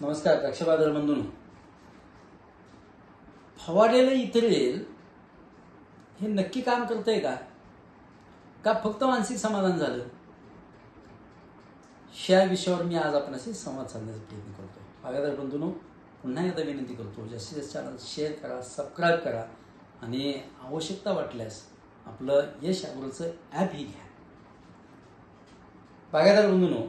द्राक्ष बाजार बंधून. फवारेलं इतरेल हे नक्की काम करतंय का? का फक्त मानसिक समाधान झालं? या विषयावर मी आज आपणाशी संवाद साधण्याचा प्रयत्न करतो बागादार बंधूंनो पुन्हा एकदा विनंती करतो जास्तीत जास्त चॅनल शेअर करा सबस्क्राईब करा आणि आवश्यकता वाटल्यास आपलं यश ॲग्रोचं ॲपही घ्या. बागायदार बंधूंनो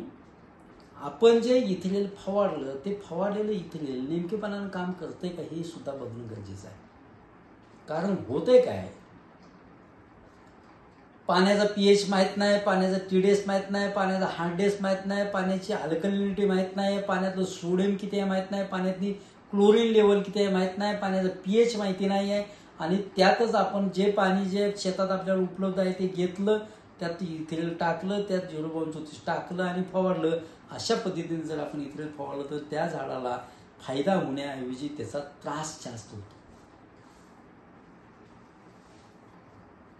आपण जे इथेलेल फवारलं ते फवारलेलं इथेलेल नेमकेपणानं काम करतंय का हे सुद्धा बघणं गरजेचं आहे. कारण होतंय काय? पाण्याचा पीएच माहीत नाही पाण्याचा टीडीएस माहीत नाही पाण्याचा हार्डेस माहीत नाही पाण्याची अल्कलिनिटी माहीत नाही पाण्यातलं सोडियम किती आहे माहीत नाही पाण्यातली क्लोरीन लेवल किती आहे माहीत नाही पाण्याचं पीएच माहिती नाही आहे. आणि त्यातच आपण जे पाणी जे शेतात आपल्याला उपलब्ध आहे ते घेतलं त्यात इथेल टाकलं त्यात झिरो पॉईंट चौतीस टाकलं आणि फवारलं अशा पद्धतीने जर आपण इतर फवारलं तर त्या झाडाला फायदा होण्याऐवजी त्याचा त्रास जास्त होतो.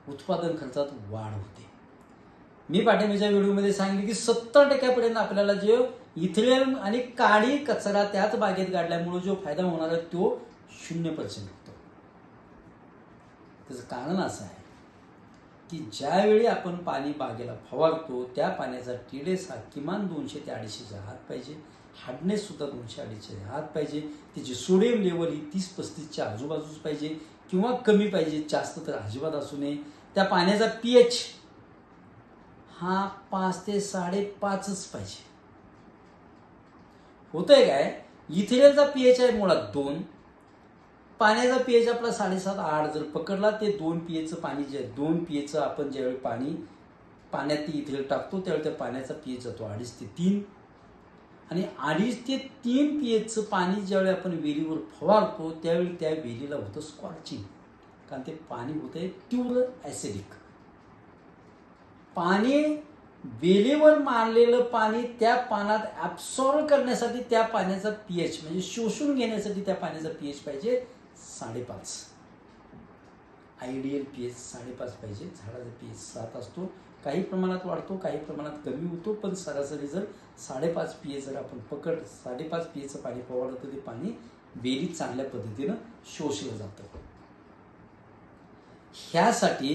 उत्पादन खर्चात वाढ होते. मी पाठिंब्याच्या व्हिडिओमध्ये सांगितले की सत्तर टक्क्यापर्यंत आपल्याला जे इथेल आणि काळी कचरा त्याच बागेत गाडल्यामुळे जो फायदा होणार आहे तो शून्य पर्सेंट होतो. त्याचं कारण असं आहे की ज्यावेळी आपण पाणी बागेला फवारतो त्या पाण्याचा टीडेस हा किमान दोनशे ते अडीचशेच्या हात पाहिजे. हार्डनेस सुद्धा दोनशे अडीचशे हात पाहिजे. त्याची सोडियम लेवल ही तीस पस्तीसच्या आजूबाजूच पाहिजे किंवा कमी पाहिजे जास्त तर अजिबात असू नये. त्या पाण्याचा पी एच हा पाच ते साडेपाचच पाहिजे. होतंय काय? इथेलेलचा पी एच आहे मुळात दोन. पाण्याचा पीएच आपला साडेसात आठ. जर पकडला ते दोन पीएचचं पाणी जे दोन पीएचं आपण ज्यावेळी पाणी पाण्यात ते टाकतो त्यावेळी त्या पाण्याचा पीएच जातो अडीच ते तीन. आणि अडीच ते तीन पीएचचं पाणी ज्यावेळी आपण वेलीवर फवारतो त्यावेळी त्या वेलीला होतं स्कॉर्चिंग कारण ते पाणी होतंय तीव्र ॲसिडिक पाणी वेलीवर मारलेलं पाणी त्या पानात ॲब्सॉर्व करण्यासाठी त्या पाण्याचा पीएच म्हणजे शोषून घेण्यासाठी त्या पाण्याचा पीएच पाहिजे. साडेपाच. आयडियल पीएच साडेपाच पाहिजे. झाडाचा पीएच सात असतो. काही प्रमाणात वाढतो काही प्रमाणात कमी होतो पण सरासरी जर साडेपाच पी एच जर आपण पकड साडेपाच पी एचचं पाणी पवारलं तर ते पाणी बेरीत चांगल्या पद्धतीनं शोषलं जातं. ह्यासाठी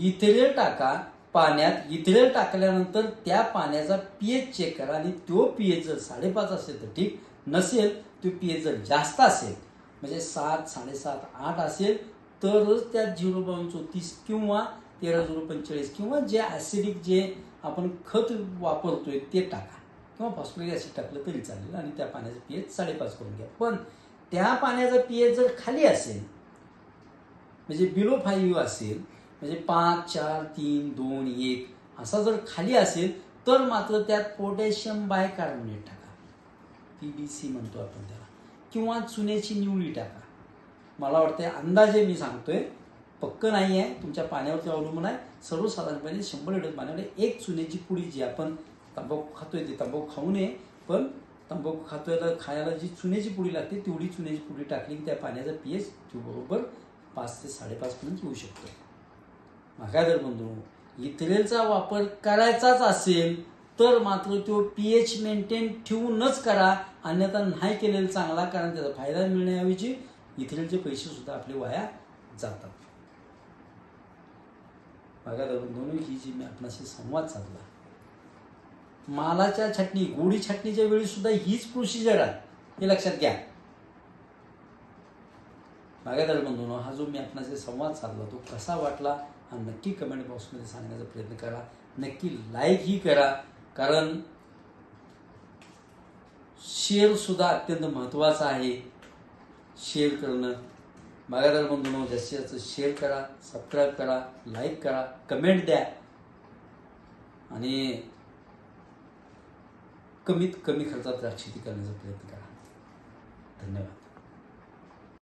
इथेरेल टाका पाण्यात इथेरेल टाकल्यानंतर त्या पाण्याचा पीएच चेक करा आणि तो पीएच जर साडेपाच असेल तर ठीक. नसेल तो पीएच जर जास्त असेल म्हणजे सात साडेसात आठ असेल तरच त्यात झिरो पॉईंट चौतीस किंवा तेरा झिरो पंचेचाळीस किंवा जे ॲसिडिक जे आपण खत वापरतोय ते टाका. किंवा फॉस्फोरिक ॲसिड टाकलं तरी चालेल आणि त्या पाण्याचं पीएच साडेपाच करून घ्या. पण त्या पाण्याचा पीएच जर खाली असेल म्हणजे बिलो फाईव्ह असेल म्हणजे पाच चार तीन दोन एक असा जर खाली असेल तर मात्र त्यात पोटॅशियम बायकार्बोनेट टाका. पी बी सी म्हणतो आपण त्याला. किंवा चुन्याची निवळी टाका. मला वाटते अंदाजे मी सांगतोय पक्क नाही आहे तुमच्या पाण्यावरती अवलंबून आहे. सर्वसाधारणपणे शंभर लिटर पाण्यामध्ये एक चुन्याची पुडी जी आपण तंबाखू खातोय ती तंबाखू खाऊ नये पण तंबाखू खातोय खायला जी चुन्याची पुडी लागते तेवढी चुन्याची पुडी टाकली की त्या पाण्याचा पी एच बरोबर पाच ते साडेपाचपर्यंत येऊ शकतो. मागादर बंधू इथेलेलचा वापर करायचाच असेल तर मात्र तो पी एच मेंटेन ठेवूनच करा. अन्यथा नाही केलेला चांगला कारण त्याचा फायदा मिळण्याऐवजी इथल्याचे पैसे सुद्धा आपले वाया जातात. बघा दोन्ही ही जी मी आपणाशी संवाद साधला. मालाच्या छटणी गोडी छटणीच्या वेळी सुद्धा हीच प्रोसिजर आहे. हे लक्षात घ्या. बागायदार बंधून हा जो मी आपणाशी संवाद साधला तो कसा वाटला हा नक्की कमेंट बॉक्समध्ये सांगण्याचा प्रयत्न करा. नक्की लाईकही करा. कारण शेअर सुद्धा अत्यंत महत्त्वाचा आहे. शेअर करणं. बागायदार बंधूंनो जास्तीत जास्त शेअर करा सबस्क्राईब करा लाईक करा कमेंट द्या. आणि कमीत कमी खर्चात शेती करण्याचा प्रयत्न करा. धन्यवाद.